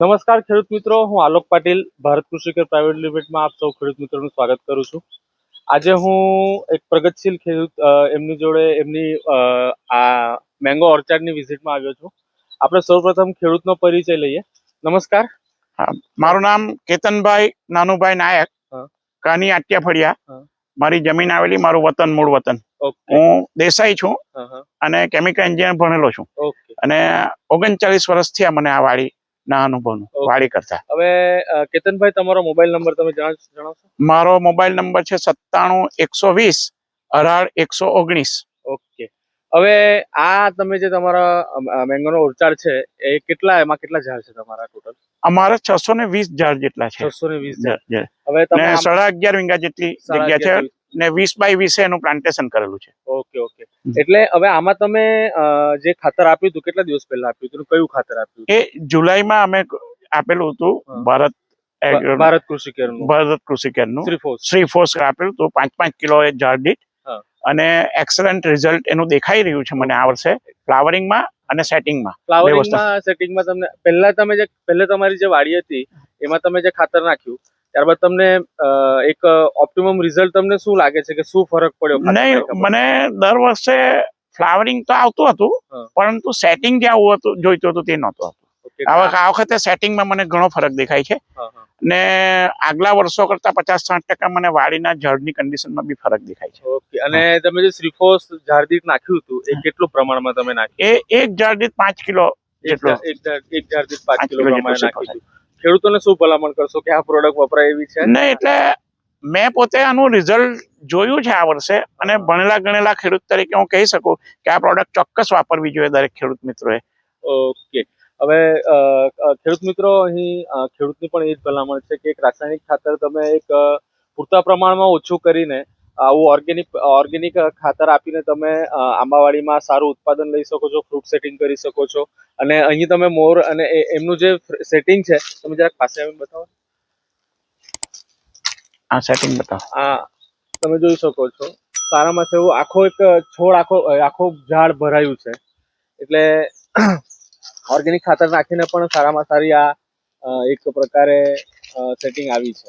નમસ્કાર ખેડૂત મિત્રો હું આલોક પાટીલ ભારત કૃષિ કેર પ્રાઇવેટ લિમિટેડમાં આપ સૌ ખેડૂત મિત્રોનું સ્વાગત કરું છું. આજે હું એક પ્રગતિશીલ ખેડૂત એમની જોડે એમની આ મેંગો ઓર્ચાર્ડની વિઝિટમાં આવ્યો છું. આપણે સૌપ્રથમ ખેડૂતનો પરિચય લઈએ. નમસ્કાર. મારું નામ કેતનભાઈ નાનુભાઈ નાયક કાની આટ્યા ફળિયા મારી જમીન આવેલી મારું વતન મૂળ વતન. હું દેસાઈ છું. અને કેમિકલ એન્જિનિયર ભણેલો છું. અને ઓગણચાલીસ વર્ષથી આ મને આ વાડી ના અનુભવ વાળી કરતા. હવે કેતનભાઈ તમારો મોબાઈલ નંબર તમે જણાવ- જણાવશો? મારો મોબાઈલ નંબર છે સત્તાણું એકસો વીસ અઢાર એકસો ઓગણીસ. ઓકે. હવે આ તમે જે તમારા મેંગો મેંગોનો ઓર્ચાર્ડ છે એ કેટલા એમાં કેટલા ઝાડ છે તમારા ટોટલ અમારે છસો ને વીસ ઝાડ જેટલા છે. છસો ને વીસ જ. હવે તમે સાડા અગિયાર વીંગા જેટલી જગ્યા છે. ને વીસ બાય વીસે એનું પ્લાન્ટેશન કરેલું છે. Okay okay. એટલે હવે આમાં તમે જે ખાતર આપ્યું હતું કેટલા દિવસ પહેલા આપ્યું હતું કયું ખાતર આપ્યું એ જુલાઈમાં અમે આપેલું હતું ભારત ભારત કૃષિ કેરનું. ભારત કૃષિ કેરનું. શ્રીફોસ શ્રી ફોર્સ આપેલું હતું પાંચ પાંચ કિલો એ ઝાડ દીઠ. અને એક્સલન્ટ રિઝલ્ટ એનું દેખાઈ રહ્યું છે મને આ વર્ષે ફ્લાવરિંગમાં અને સેટિંગમાં ફ્લાવરિંગમાં સેટિંગમાં તમને પહેલા તમે જે પહેલા તમારી જે વાડી હતી એમાં તમે જે ખાતર નાખ્યું ત્યારબાદ તમને એક ઓપ્ટિમમ રિઝલ્ટ તમને શું લાગે છે કે શું ફરક પડ્યો? નહીં મને દર વર્ષે ફ્લાવરિંગ તો આવતું હતું પરંતુ સેટિંગ જે આવું હતું જોઈતું હતું તે નહોતું આ વખતે સેટિંગમાં મને ઘણો ફરક દેખાય છે. ને આગલા વર્ષો કરતા પચાસ સાઠ ટકા મને વાડીના ઝાડની કન્ડિશનમાં બી ફરક દેખાય છે. ઓકે અને તમે જે શ્રીફોસ ઝાડદીઠ નાખ્યું હતું એ કેટલું પ્રમાણમાં તમે નાખ્યું? એ એક ઝાડ દીઠ પાંચ કિલો એક જેટલો. એક ઝાડદીઠ પાંચ કિલો પ્રમાણે નાખ્યું ખેડૂતોને શું ભલામણ કરશો કે આ પ્રોડક્ટ વપરાય એવી છે? નહીં એટલે મેં પોતે આનું રિઝલ્ટ જોયું છે આ વર્ષે અને ભણેલા ગણેલા ખેડૂત તરીકે હું કહી શકું કે આ પ્રોડક્ટ ચોક્કસ વાપરવી જોઈએ દરેક ખેડૂત મિત્રોએ. ઓકે. હવે ખેડૂત મિત્રો અહીં ખેડૂતની પણ એ જ ભલામણ છે કે એક રાસાયણિક ખાતર તમે એક પૂરતા પ્રમાણમાં ઓછું કરીને આવું ઓર્ગેનિક ઓર્ગેનિક ખાતર આપીને તમે આંબાવાડીમાં સારું ઉત્પાદન લઈ શકો છો ફ્રૂટ સેટિંગ કરી શકો છો. અને અહીં તમે મોર અને એમનું જે સેટિંગ છે તમે જરાક પાસે આવીને બતાવો. આ સેટિંગ બતાવો. આ તમે જોઈ શકો છો. સારામાં એવું આખો એક છોડ આખો આખો ઝાડ ભરાયું છે. એટલે ઓર્ગેનિક ખાતર નાખીને પણ સારામાં સારી આ એક પ્રકારે સેટિંગ આવી છે.